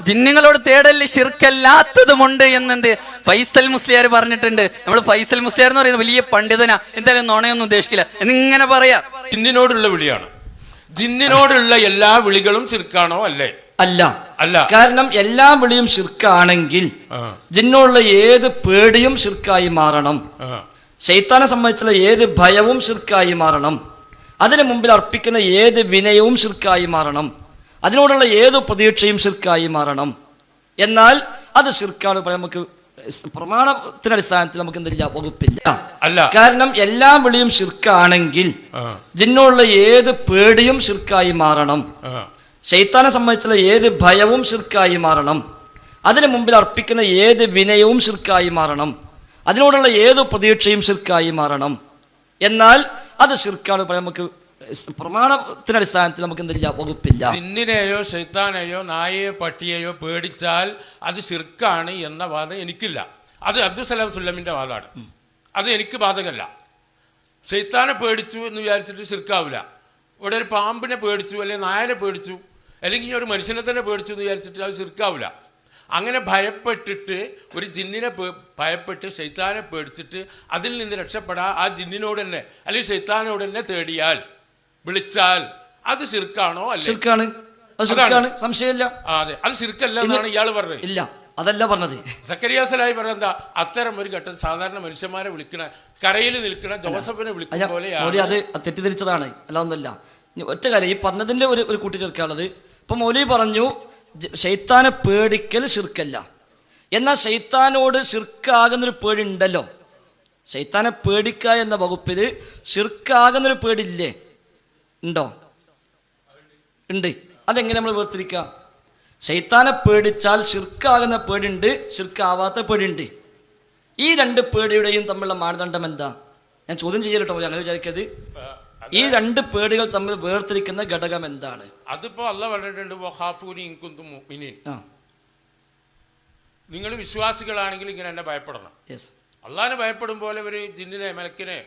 ജിന്നുകളോട് തേടൽ ഷിർക്കല്ലാത്തതുമുണ്ട് എന്നെന്ത് ഫൈസൽ മുസ്ലിയാർ പറഞ്ഞിട്ടുണ്ട്. നമ്മൾ ഫൈസൽ മുസ്ലിയാർ എന്ന് പറയുന്നത് വലിയ പണ്ഡിതനാ. എന്തായാലും നോണയൊന്നും ഉദ്ദേശിക്കില്ല. എന്നിങ്ങനെ പറയാ. ജിന്നിനോടുള്ള വിളിയാണ്. ജിന്നിനോടുള്ള എല്ലാ വിളികളും ചിർക്കാണോ അല്ലേ? അല്ല. അല്ല. കാരണം എല്ലാ വിളിയും ശിർക്കാണെങ്കിൽ ജിന്നോടുള്ള ജിന്നുള്ള ഏത് പേടിയും ശിർക്കായി മാറണം. ശൈത്താനെ സംബന്ധിച്ചുള്ള ഏത് ഭയവും ശിർക്കായി മാറണം. അതിനു മുമ്പിൽ അർപ്പിക്കുന്ന ഏത് വിനയവും ശിർക്കായി മാറണം. അതിനോടുള്ള ഏത് പ്രതീക്ഷയും സിർക്കായി മാറണം. എന്നാൽ അത് സിർക്കാണ് നമുക്ക് പ്രമാണത്തിന്റെ അടിസ്ഥാനത്തിൽ നമുക്ക് എന്തില്ല വകുപ്പില്ല. അല്ല. കാരണം എല്ലാ വിളിയും ശിർക്കാണെങ്കിൽ ജിന്നോടുള്ള ഏത് പേടിയും ശിർക്കായി മാറണം. ശൈത്താനെ സംബന്ധിച്ചുള്ള ഏത് ഭയവും ശിർക്കായി മാറണം. അതിനു മുമ്പിൽ അർപ്പിക്കുന്ന ഏത് വിനയവും ശിർക്കായി മാറണം. അതിനോടുള്ള ഏത് പ്രതീക്ഷയും ശിർക്കായി മാറണം. എന്നാൽ അത് ശിർക്കാണ് നമുക്ക് പ്രമാണത്തിന്റെ അടിസ്ഥാനത്തിൽ നമുക്ക് എന്തില്ല വകുപ്പില്ല. ജിന്നിനെയോ ശൈത്താനെയോ നായയോ പട്ടിയെയോ പേടിച്ചാൽ അത് ശിർക്കാണ് എന്ന വാദം എനിക്കില്ല. അത് അബ്ദുസലാം സുല്ലമിന്റെ വാദമാണ്. അത് എനിക്ക് ബാധകല്ല ശൈത്താനെ പേടിച്ചു എന്ന് വിചാരിച്ചിട്ട് ശിർക്കാവില്ല. ഇവിടെ ഒരു പാമ്പിനെ പേടിച്ചു അല്ലെങ്കിൽ നായനെ പേടിച്ചു അല്ലെങ്കിൽ ഒരു മനുഷ്യനെ തന്നെ പേടിച്ചു എന്ന് വിചാരിച്ചിട്ട് അത് ശിർക്കാവില്ല. അങ്ങനെ ഭയപ്പെട്ടിട്ട് ഒരു ജിന്നിനെ ഭയപ്പെട്ട് ശൈത്താനെ പേടിച്ചിട്ട് അതിൽ നിന്ന് രക്ഷപ്പെടാൻ ആ ജിന്നിനോട് തന്നെ അല്ലെങ്കിൽ ശൈത്താനോട് തന്നെ തേടിയാൽ വിളിച്ചാൽ അത് ശിർക്കാണോ അല്ല? ശിർക്കാണ്. അത് ശിർക്കാണ്. സംശയമില്ല. അതെ. അത് ശിർക്കല്ല എന്നാണ് ഇയാൾ പറഞ്ഞത്. ഇല്ല. അതല്ല പറഞ്ഞത്. സക്കരിയാസലായി പറഞ്ഞ എന്താ? അത്തരം ഒരു ഘട്ടം സാധാരണ മനുഷ്യന്മാരെ വിളിക്കണ കരയിൽ നിൽക്കണ ജോസഫിനെ വിളിക്കുന്ന പോലെയാണ് അത് തെറ്റിദ്ധരിച്ചതാണ്. അല്ല ഒന്നല്ല ഒറ്റ കാര്യം ഈ പറഞ്ഞതിന്റെ ഒരു ഒരു കൂട്ടിച്ചേർക്കാനുള്ളത് ഇപ്പൊ മൗലി പറഞ്ഞു ശൈത്താനെ പേടിക്കൽ ശിർക്കല്ല. എന്നാൽ ഷെയ്ത്താനോട് ശിർക്കാകുന്നൊരു പേടി ഉണ്ടല്ലോ ഷെയ്ത്താനെ പേടിക്കുക എന്ന വകുപ്പിൽ ശിർക്കാകുന്നൊരു പേടില്ലേ ഉണ്ടോ? ഉണ്ട്. അതെങ്ങനെ നമ്മൾ വേർതിരിക്കുക ശൈത്താനെ പേടിച്ചാൽ ശിർക്കാകുന്ന പേടിയുണ്ട് ശിർക്കാവാത്ത പേടിയുണ്ട് ഈ രണ്ട് പേടിയുടെയും തമ്മിലുള്ള മാനദണ്ഡം എന്താ? ഞാൻ ചോദ്യം ചെയ്യലട്ടോ അങ്ങനെ വിചാരിക്കരുത്. ഈ രണ്ട് പേടികൾ തമ്മിൽ വേർതിരിക്കുന്ന ഘടകം എന്താണ്? അതിപ്പോ അല്ല പറഞ്ഞിട്ടുണ്ട് നിങ്ങൾ വിശ്വാസികളാണെങ്കിൽ ഇങ്ങനെ എന്നെ ഭയപ്പെടണം. യെസ് അള്ളാഹിനെ ഭയപ്പെടും പോലെ ഒരു ജിന്നിനെ മലക്കിനെ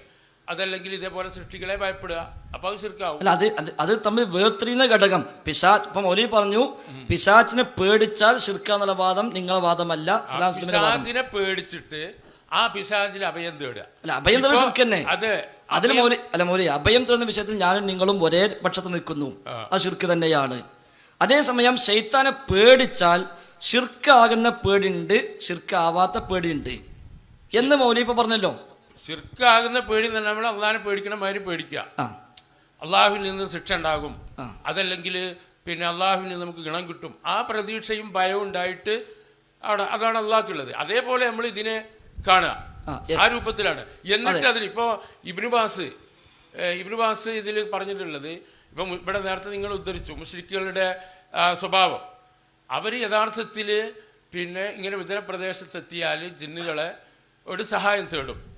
അതല്ലെങ്കിൽ ഇതേപോലെ സൃഷ്ടികളെ ഭയപ്പെടുക. അപ്പൊ അത് ശിർക്കാവും അല്ല അത് അത് തമ്മിൽ വേർതിരിയുന്ന ഘടകം. പിശാച്ച് ഇപ്പം ഒലി പറഞ്ഞു പിശാച്ചിനെ പേടിച്ചാൽ ശിർക്ക എന്നുള്ള വാദം നിങ്ങളുടെ വാദമല്ല പിശാചിനെ പേടിച്ചിട്ട് ആ പിശാചിൽ അഭയം തേടുക. അല്ല അഭയം തരുന്ന ഇപ്പോ- ശിർക്ക് തന്നെ അത് അതിൽ മോലി അല്ല മോലി അഭയം തേടുന്ന വിഷയത്തിൽ ഞാനും നിങ്ങളും ഒരേ പക്ഷത്ത് നിൽക്കുന്നു. ആ. ആ ശിർക്ക് തന്നെയാണ്. അതേസമയം ശൈത്താനെ പേടിച്ചാൽ ശിർക്കാകുന്ന പേടിയുണ്ട് ശിർക്കാവാത്ത പേടിയുണ്ട്. എന്ന് മൗലി ഇപ്പൊ പറഞ്ഞല്ലോ. ശിർക്കാകുന്ന പേടി തന്നെ നമ്മൾ അള്ളാഹിനെ പേടിക്കണ മാതിരി പേടിക്കുക. അള്ളാഹുവിൽ നിന്ന് ശിക്ഷ ഉണ്ടാകും. അതല്ലെങ്കിൽ പിന്നെ അള്ളാഹുവിൽ നിന്ന് നമുക്ക് ഗുണം കിട്ടും. ആ പ്രതീക്ഷയും ഭയവും ഉണ്ടായിട്ട് അവിടെ അതാണ് അള്ളാഹ്ക്കുള്ളത്. അതേപോലെ നമ്മൾ ഇതിനെ കാണുക. ആ, രൂപത്തിലാണ്. എന്നിട്ട് അതിന് ഇപ്പോൾ ഇബ്നുബാസ് ഇബ്നുബാസ് ഇതിൽ പറഞ്ഞിട്ടുള്ളത് ഇപ്പം ഇവിടെ നേരത്തെ നിങ്ങൾ ഉദ്ധരിച്ചു മുസ്ലിക്കുകളുടെ സ്വഭാവം. അവർ യഥാർത്ഥത്തിൽ പിന്നെ ഇങ്ങനെ വിജനപ്രദേശത്തെത്തിയാൽ ജിന്നുകളെ ഒരു സഹായം തേടും.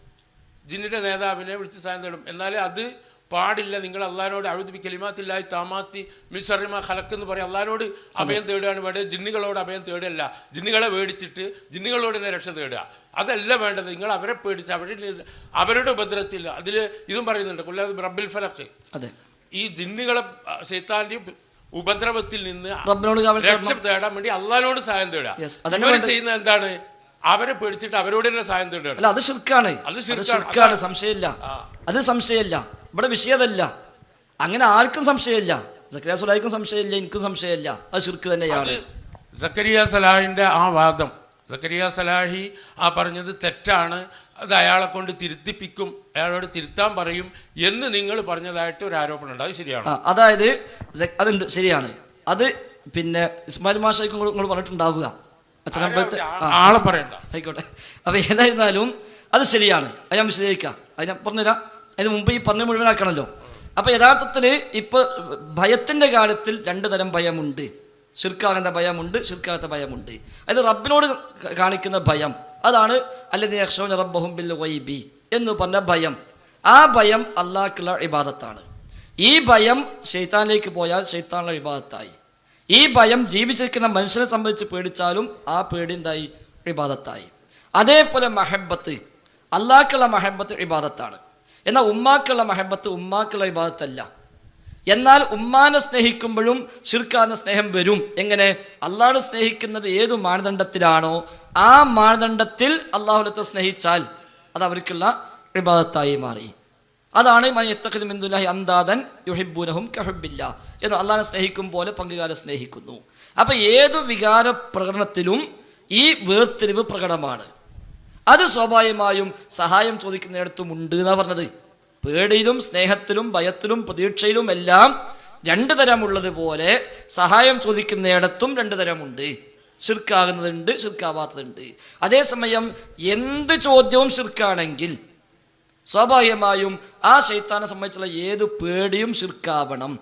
ജിന്നിന്റെ നേതാവിനെ വിളിച്ച് സഹായം തേടും. എന്നാലേ അത് പാടില്ല. നിങ്ങൾ അള്ളഹാനോട് അഴുതി കലിമാത്തില്ലായി താമാത്തി മിസറിമ ഹലക്ക് എന്ന് പറയും. അള്ളഹാനോട് അഭയം തേടുകയാണ് വേണ്ടത്. ജിന്നുകളോട് അഭയം തേടുകയല്ല. ജിന്നുകളെ മേടിച്ചിട്ട് ജിന്നുകളോട് തന്നെ രക്ഷ തേടുക. അതല്ല വേണ്ടത്. നിങ്ങൾ അവരെ പേടിച്ച് അവരുടെ അവരുടെ ഉപദ്രവത്തിൽ അതിൽ ഇതും പറയുന്നുണ്ട്. കൊല്ലാതെ റബ്ബിൽ ഫലക്ക് അതെ. ഈ ജിന്നുകളെ സൈത്താന്റെയും ഉപദ്രവത്തിൽ നിന്ന് രക്ഷ തേടാൻ വേണ്ടി അള്ളഹാനോട് സഹായം തേടുക. ചെയ്യുന്ന എന്താണ്? അവരെ പേടിച്ചിട്ട് അവരോട് തന്നെ സഹായം തേടുകയാണ്. അല്ല അത് ശിർക്കാണ്. അത് ശിർക്കാണ്. സംശയമില്ല. അത് സംശയമില്ല. ഇവിടെ വിഷയതല്ല. അങ്ങനെ ആർക്കും സംശയമില്ല. സക്രിയ സുലായിക്കും സംശയമില്ല എനിക്കും സംശയമില്ല. അത് ശിർക്ക് തന്നെയാണ്. സക്കരിയ സലാഹിന്റെ ആ വാദം. സക്കരിയ സലാഹി ആ പറഞ്ഞത് തെറ്റാണ്. അത് അയാളെ കൊണ്ട് തിരുത്തിപ്പിക്കും അയാളോട് തിരുത്താൻ പറയും എന്ന് നിങ്ങൾ പറഞ്ഞതായിട്ട് ഒരു ആരോപണം ഉണ്ട് അത് ശരിയാണ്? അതായത് അതുണ്ട് ശരിയാണ്. അത് പിന്നെ ഇസ്മായിൽ മാഷയ്ക്കും നിങ്ങൾ പറഞ്ഞിട്ടുണ്ടാവുക. അച്ഛനമ്പലത്തെ ആളെ പറയണ്ട. ആയിക്കോട്ടെ. അപ്പോൾ ഏതായിരുന്നാലും അത് ശരിയാണ്. അത് ഞാൻ വിശദീകരിക്കാം. അത് ഞാൻ പറഞ്ഞുതരാം. അതിന് മുമ്പ് ഈ പറഞ്ഞ മുഴുവനാക്കണമല്ലോ അപ്പോൾ യഥാർത്ഥത്തിൽ ഇപ്പോൾ ഭയത്തിന്റെ കാര്യത്തിൽ രണ്ട് തരം ഭയമുണ്ട്. ശിർക്കാകുന്ന ഭയമുണ്ട് ശിർക്കാകത്ത ഭയമുണ്ട്. അത് റബ്ബിനോട് കാണിക്കുന്ന ഭയം. അതാണ് അല്ലെങ്കിൽ യക്ഷോൻ റബ്ബഹും ബിൽ വൈബി എന്ന് പറഞ്ഞ ഭയം. ആ ഭയം അള്ളാഹ്ക്കുള്ള ഇബാദത്താണ്. ഈ ഭയം ഷെയ്ത്താനിലേക്ക് പോയാൽ ഷെയ്ത്താനുള്ള ഇബാദത്തായി. ഈ ഭയം ജീവിച്ചിരിക്കുന്ന മനുഷ്യനെ സംബന്ധിച്ച് പേടിച്ചാലും ആ പേടി എന്തായി? ഇബാദത്തായി. അതേപോലെ മഹബത്ത് അള്ളാഹ്ക്കുള്ള മഹബത്ത് ഇബാദത്താണ്. എന്നാൽ ഉമ്മാക്കുള്ള മഹബത്ത് ഉമ്മാക്കുള്ള ഇബാദത്തല്ല. എന്നാൽ ഉമ്മാനെ സ്നേഹിക്കുമ്പോഴും ഷിർക്കാന സ്നേഹം വരും. എങ്ങനെ? അള്ളാഹ് സ്നേഹിക്കുന്നത് ഏത് മാനദണ്ഡത്തിലാണോ ആ മാനദണ്ഡത്തിൽ അള്ളാഹുലത്തെ സ്നേഹിച്ചാൽ അത് അവർക്കുള്ള വിവാദത്തായി മാറി. അതാണ് അന്താദൻ യുഹിബുനഹും കഹബില്ല എന്ന് അള്ളാഹിനെ സ്നേഹിക്കും പോലെ പങ്കുകാരെ സ്നേഹിക്കുന്നു. അപ്പൊ ഏതു വികാര പ്രകടനത്തിലും ഈ വേർതിരിവ് പ്രകടമാണ്. അത് സ്വാഭാവികമായും സഹായം ചോദിക്കുന്നിടത്തും ഉണ്ട് എന്നാ പറഞ്ഞത്. പേടിയിലും സ്നേഹത്തിലും ഭയത്തിലും പ്രതീക്ഷയിലും എല്ലാം രണ്ട് തരമുള്ളതുപോലെ സഹായം ചോദിക്കുന്നിടത്തും രണ്ട് തരമുണ്ട്. ശിർക്കാകുന്നതുണ്ട് ശിർക്കാവാത്തതുണ്ട്. അതേസമയം എന്ത് ചോദ്യവും ഷിർക്കാണെങ്കിൽ സ്വാഭാവികമായും ആ ശൈത്താനെ സംബന്ധിച്ചുള്ള ഏത് പേടിയും ശിർക്കാവണം.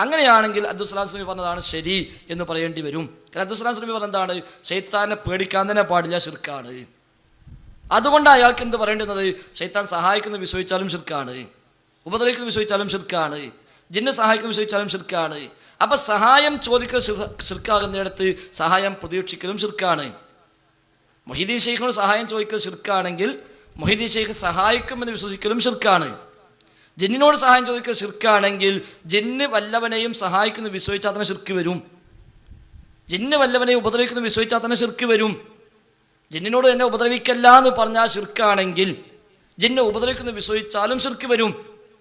അങ്ങനെയാണെങ്കിൽ അബ്ദുസ്ലാം സ്ലമി പറഞ്ഞതാണ് ശരി എന്ന് പറയേണ്ടി വരും. കാരണം അബ്ദുസ്ലാം സ്ലമി പറഞ്ഞതാണ് ശൈത്താനെ പേടിക്കാൻ തന്നെ പാടില്ല ശിർക്കാണ്. അതുകൊണ്ട് അയാൾക്ക് എന്ത് പറയേണ്ടുന്നത്? ശൈത്താൻ സഹായിക്കുന്ന വിശ്വസിച്ചാലും ശിർക്കാണ്. ഉപദ്രവിക്കുന്ന വിശ്വസിച്ചാലും ശിർക്കാണ്. ജിന്നെ സഹായിക്കുന്ന വിശ്വസിച്ചാലും ശിർക്കാണ്. അപ്പൊ സഹായം ചോദിക്കൽ ശിർക്കാകുന്നിടത്ത് സഹായം പ്രതീക്ഷിക്കലും ശിർക്കാണ്. മൊഹീദീൻ ഷെയ്ഖിനോട് സഹായം ചോദിക്കൽ ഷിർക്കാണെങ്കിൽ മൊഹീദീൻ ഷെയ്ഖ് സഹായിക്കുമെന്ന് വിശ്വസിക്കലും ഷിർക്കാണ് ജിന്നിനോട് സഹായം ചോദിക്കൽ ഷിർക്കാണെങ്കിൽ ജിന്ന് വല്ലവനെയും സഹായിക്കുന്ന വിശ്വസിച്ചാൽ തന്നെ ഷിർക്ക് വരും. ജിന്ന് വല്ലവനെയും ഉപദ്രവിക്കുന്ന വിശ്വസിച്ചാൽ തന്നെ ഷിർക്ക് വരും. ജിന്നിനോട് എന്നെ ഉപദ്രവിക്കല്ല എന്ന് പറഞ്ഞാൽ ഷിർക്കാണെങ്കിൽ ജിന്നെ ഉപദ്രവിക്കുന്ന വിശ്വസിച്ചാലും ഷിർക്ക് വരും.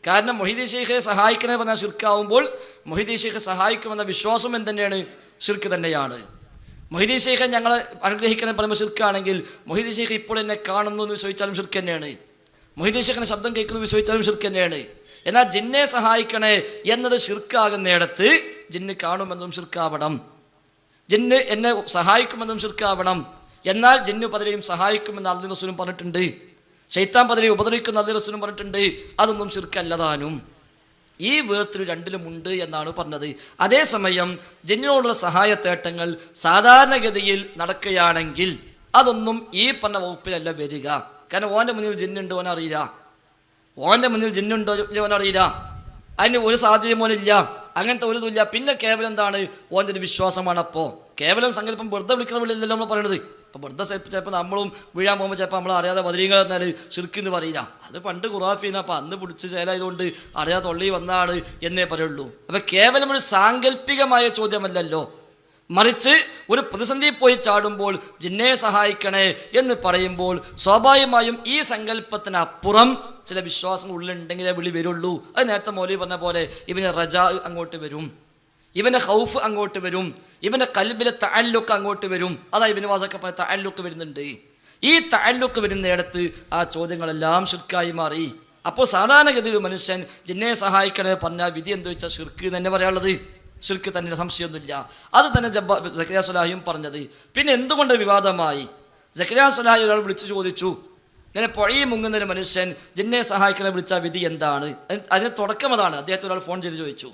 കാരണം മൊഹിദി ഷെയ്ഖെ സഹായിക്കണേ പറഞ്ഞാൽ ഷിർക്കാവുമ്പോൾ മൊഹിദി ഷെയ്ഖ് സഹായിക്കുമെന്ന വിശ്വാസം എന്ത് തന്നെയാണ് ഷിർക്ക് തന്നെയാണ്. മൊഹിദി ഷെയ്ഖെ ഞങ്ങൾ അനുഗ്രഹിക്കണേ പറയുമ്പോൾ ഷിർക്കാണെങ്കിൽ മൊഹിദീൻ ഷെയ്ഖ് ഇപ്പോൾ എന്നെ കാണുന്നു എന്ന് വിശ്വസിച്ചാലും ഷിർക്ക് തന്നെയാണ്. മൊഹിദീൻ ഷെയ്ഖിനെ ശബ്ദം കേൾക്കുന്നു വിശ്വസിച്ചാലും ഷിർക്ക് തന്നെയാണ്. എന്നാൽ ജിന്നെ സഹായിക്കണേ എന്നത് ഷിർക്കാകുന്നിടത്ത് ജിന്ന് കാണുമെന്നും ഷിർക്കാവണം ജിന്ന് എന്നെ സഹായിക്കുമെന്നും ഷിർക്കാവണം എന്നാൽ ജിന്നു പതിരെയും സഹായിക്കുമെന്ന് അള്ളി റസൂലും പറഞ്ഞിട്ടുണ്ട്. ശൈത്താൻ പതിരെ ഉപദ്രവിക്കുന്ന അള്ളി റസൂലും പറഞ്ഞിട്ടുണ്ട്. അതൊന്നും ഷിർക്കല്ലതാനും ഈ വേർത്തിരി രണ്ടിലും ഉണ്ട് എന്നാണ് പറഞ്ഞത്. അതേസമയം ജിന്നിനോടുള്ള സഹായത്തേട്ടങ്ങൾ സാധാരണഗതിയിൽ നടക്കുകയാണെങ്കിൽ അതൊന്നും ഈ പറഞ്ഞ വകുപ്പിലല്ല വരിക. കാരണം ഓന്റെ മുന്നിൽ ജിന്നുണ്ട് ഓൻ അറിയില്ല. ഓന്റെ മുന്നിൽ ജിന്നുണ്ടോ ഓൻ അതിന് ഒരു സാധ്യത പോലില്ല അങ്ങനത്തെ ഒരു ഇതുമില്ല. പിന്നെ കേവലം എന്താണ്? ഓന്റെ ഒരു വിശ്വാസമാണ് അപ്പോൾ കേവലം സങ്കല്പം വെറുതെ വിളിക്കണമില്ലല്ലോ നമ്മൾ പറയണത്. അപ്പോൾ വെറുതെ ചിലപ്പോൾ നമ്മളും വീഴാൻ പോകുമ്പോൾ ചിലപ്പോൾ നമ്മൾ അറിയാതെ വതിരീങ്ങൾ പറഞ്ഞാൽ ശിർക്കെന്ന് പറയില്ല. അത് പണ്ട് ഖുറാഫീന അപ്പം അന്ന് പിടിച്ച് ചേലായതുകൊണ്ട് അറിയാതെ തൊള്ളി വന്നാണ് എന്നേ പറയുള്ളൂ. അപ്പം കേവലം ഒരു സാങ്കല്പികമായ ചോദ്യമല്ലല്ലോ. മറിച്ച് ഒരു പ്രതിസന്ധി പോയി ചാടുമ്പോൾ ജിന്നെ സഹായിക്കണേ എന്ന് പറയുമ്പോൾ സ്വാഭാവികമായും ഈ സങ്കല്പത്തിനപ്പുറം ചില വിശ്വാസങ്ങൾ ഉള്ളിലുണ്ടെങ്കിലേ വിളി വരുള്ളൂ. അത് നേരത്തെ മോലി പറഞ്ഞ പോലെ ഇവന് റജാ അങ്ങോട്ട് വരും. ഇവന്റെ ഹൗഫ് അങ്ങോട്ട് വരും. ഇവന്റെ കൽബിലെ താലുക്ക് അങ്ങോട്ട് വരും. അതാ ഇവന് വാസൊക്കെ പറഞ്ഞ താല്ലുക്ക് വരുന്നുണ്ട്. ഈ താലുക്ക് വരുന്നിടത്ത് ആ ചോദ്യങ്ങളെല്ലാം ഷിർക്കായി മാറി. അപ്പോൾ സാധാരണഗതിയിൽ മനുഷ്യൻ ജിന്നെ സഹായിക്കണേ പറഞ്ഞാൽ വിധി എന്ത് വെച്ചാൽ ഷിർക്ക് തന്നെ പറയാനുള്ളത്. ഷിർക്ക് തന്നെ സംശയമൊന്നുമില്ല. അത് തന്നെ ജബ്ബ സക്രിയ സുലാഹിയും പറഞ്ഞത്. പിന്നെ എന്തുകൊണ്ട് വിവാദമായി? സക്രിയ സുലാഹി ഒരാൾ വിളിച്ചു ചോദിച്ചു. ഇങ്ങനെ പുഴയിൽ മുങ്ങുന്ന ഒരു മനുഷ്യൻ ജിന്നെ സഹായിക്കണേ വിളിച്ച വിധി എന്താണ്? അതിന് തുടക്കം അതാണ്. അദ്ദേഹത്തെ ഒരാൾ ഫോൺ ചെയ്ത് ചോദിച്ചു.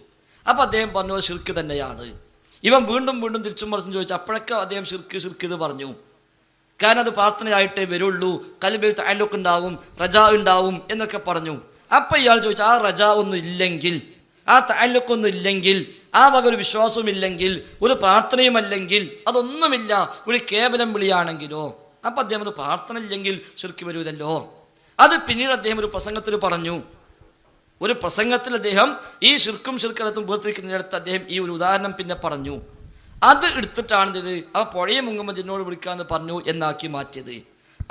അപ്പോൾ അദ്ദേഹം പറഞ്ഞു "അത് ഷിർക്ക് തന്നെയാണ്. ഇവൻ വീണ്ടും വീണ്ടും തിരിച്ചും മറിച്ചും ചോദിച്ചു അപ്പോഴൊക്കെ അദ്ദേഹം ഷിർക്ക് ഷിർക്ക് ഇത് പറഞ്ഞു. കാരണം അത് പ്രാർത്ഥനയായിട്ടേ വരുള്ളൂ. കൽബിൽ താലൂക്ക് ഉണ്ടാവും റജ ഉണ്ടാവും എന്നൊക്കെ പറഞ്ഞു. അപ്പം ഇയാൾ ചോദിച്ചു ആ റജ ഒന്നും ഇല്ലെങ്കിൽ ആ താലൂക്കൊന്നും ഇല്ലെങ്കിൽ ആ വക ഒരു വിശ്വാസവും ഇല്ലെങ്കിൽ ഒരു പ്രാർത്ഥനയുമല്ലെങ്കിൽ അതൊന്നുമില്ല. ഒരു കേവലം വിളിയാണെങ്കിലോ? അപ്പം അദ്ദേഹം ഒരു പ്രാർത്ഥന ഇല്ലെങ്കിൽ ശരിക്കും വരുമല്ലോ അത് പിന്നീട് അദ്ദേഹം ഒരു പ്രസംഗത്തിൽ പറഞ്ഞു. ഒരു പ്രസംഗത്തിൽ അദ്ദേഹം ഈ ശിർക്കും ശിർക്കലത്തും പുറത്തിരിക്കുന്നിടത്ത് അദ്ദേഹം ഈ ഒരു ഉദാഹരണം പിന്നെ പറഞ്ഞു. അത് എടുത്തിട്ടാണ് ഇത് ആ പുഴയെ മുങ്ങുമ്പോൾ ജിന്നോട് വിളിക്കാമെന്ന് പറഞ്ഞു എന്നാക്കി മാറ്റിയത്.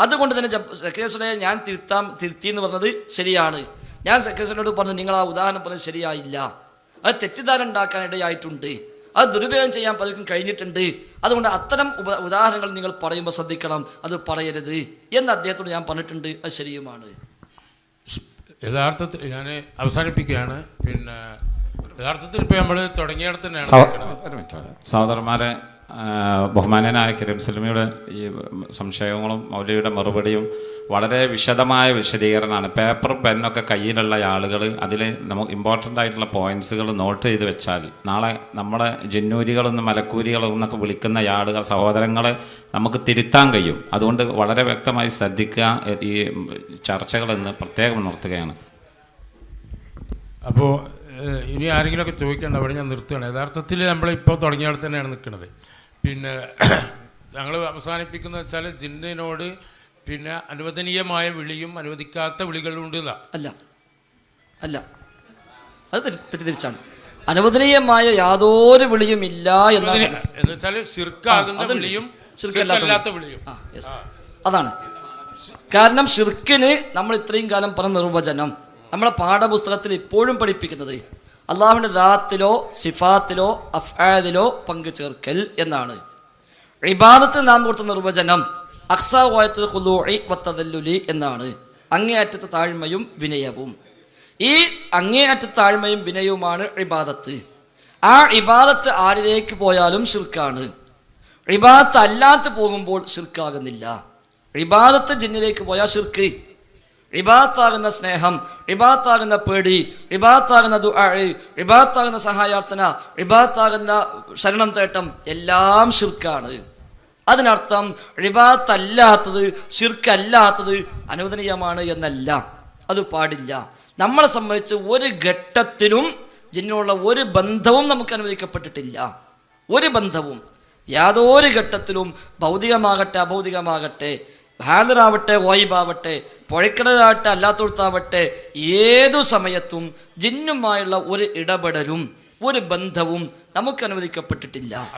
അതുകൊണ്ട് തന്നെ സെക്രട്ടറിയെ ഞാൻ തിരുത്താം തിരുത്തി എന്ന് പറഞ്ഞത് ശരിയാണ്. ഞാൻ സെക്രട്ടറിയോട് പറഞ്ഞു നിങ്ങൾ ആ ഉദാഹരണം പറഞ്ഞത് ശരിയായില്ല. അത് തെറ്റിദ്ധാരണ ഉണ്ടാക്കാൻ ഇടയായിട്ടുണ്ട്. അത് ദുരുപയോഗം ചെയ്യാൻ പലർക്കും കഴിഞ്ഞിട്ടുണ്ട്. അതുകൊണ്ട് അത്തരം ഉദാഹരണങ്ങൾ നിങ്ങൾ പറയുമ്പോൾ ശ്രദ്ധിക്കണം. അത് പറയരുത്. എന്ന് അദ്ദേഹത്തോട് ഞാൻ പറഞ്ഞിട്ടുണ്ട്. അത് ശരിയുമാണ്. യഥാർത്ഥത്തിൽ ഞാൻ അവസാനിപ്പിക്കുകയാണ്. പിന്നെ യഥാർത്ഥത്തിൽ ഇപ്പോൾ നമ്മൾ തുടങ്ങിയിടത്ത് തന്നെയാണ് സഹ- സഹോദരന്മാരെ കരീം സലമിയുടെ ഈ സംശയങ്ങളും മൗലവിയുടെ മറുപടിയും വളരെ വിശദമായ വിശദീകരണമാണ്. പേപ്പറും പെന്നൊക്കെ കയ്യിലുള്ള ആളുകൾ അതിൽ നമുക്ക് ഇമ്പോർട്ടന്റ് ആയിട്ടുള്ള പോയിൻസുകൾ നോട്ട് ചെയ്ത് വെച്ചാൽ നാളെ നമ്മുടെ ജിന്നൂരികളെന്ന് മലക്കൂരികളെന്നൊക്കെ വിളിക്കുന്ന ആളുകൾ സഹോദരങ്ങളെ നമുക്ക് തിരുത്താൻ കഴിയും. അതുകൊണ്ട് വളരെ വ്യക്തമായി ശ്രദ്ധിക്കുക ഈ ചർച്ചകളെന്ന് പ്രത്യേകം ഉണർത്തുകയാണ്. അപ്പോൾ ഇനി ആരെങ്കിലുമൊക്കെ ചോദിക്കേണ്ട അവിടെ ഞാൻ നിർത്തുകയാണ്. യഥാർത്ഥത്തിൽ നമ്മൾ ഇപ്പോൾ അവിടെ തന്നെയാണ് നിൽക്കുന്നത്. പിന്നെ ഞങ്ങൾ അവസാനിപ്പിക്കുന്ന വെച്ചാൽ ജിന്നിനോട് പിന്നെ അനുവദനീയമായ വിളിയും അനുവദിക്കാത്ത വിളികളും ഉണ്ട് അല്ല. അല്ല. അത് തെറ്റി- തെറ്റിദ്ധരിച്ചാണ്. അനുവദനീയമായ യാതൊരു വിളിയും ഇല്ല എന്ന് വെച്ചാൽ. വിളിയും വിളിയും. അതാണ്. കാരണം ഷിർക്കിന് നമ്മൾ ഇത്രയും കാലം പറഞ്ഞ നിർവചനം നമ്മളെ പാഠപുസ്തകത്തിൽ ഇപ്പോഴും പഠിപ്പിക്കുന്നത് അള്ളാഹുവിന്റെ ദാത്തിലോ സിഫാത്തിലോ അഫാദിലോ പങ്കു ചേർക്കൽ എന്നാണ്. ഇബാദത്ത് നാം കൊടുത്ത നിർവചനം വത്തദല്ലുലി എന്നാണ്. അങ്ങേയറ്റത്തെ താഴ്മയും വിനയവും. ഈ അങ്ങേയറ്റത്തെ താഴ്മയും വിനയവുമാണ് ഇബാദത്ത്. ആ ഇബാദത്ത് ആരിലേക്ക് പോയാലും ഷിർക്കാണ് ഇബാദത്ത് അല്ലാത്ത പോകുമ്പോൾ ഷിർക്കാകുന്നില്ല ഇബാദത്ത് ജിന്നിലേക്ക് പോയാൽ ഷിർക്ക് ഇബാത്താകുന്ന സ്നേഹം ഇബാത്താകുന്ന പേടി ഇബാത്താകുന്ന ദുആ ഇബാത്താകുന്ന സഹായാർത്ഥന ഇബാത്താകുന്ന ശരണം തേട്ടം എല്ലാം ശിർക്കാണ്. അതിനർത്ഥം റിബാത്തല്ലാത്തത് ശിർക്കല്ലാത്തത് അനുവദനീയമാണ് എന്നല്ല. അത് പാടില്ല. നമ്മളെ സംബന്ധിച്ച് ഒരു ഘട്ടത്തിലും ജിന്നിനുള്ള ഒരു ബന്ധവും നമുക്ക് അനുവദിക്കപ്പെട്ടിട്ടില്ല. ഒരു ബന്ധവും. യാതൊരു ഘട്ടത്തിലും ഭൗതികമാകട്ടെ അഭൗതികമാകട്ടെ ഹാജറാവട്ടെ വായിബാവട്ടെ പുഴക്കിടലാവട്ടെ അല്ലാത്തടത്താവട്ടെ ഏതു സമയത്തും ജിന്നുമായുള്ള ഒരു ഇടപെടലും ഒരു ബന്ധവും നമുക്ക് അനുവദിക്കപ്പെട്ടിട്ടില്ല.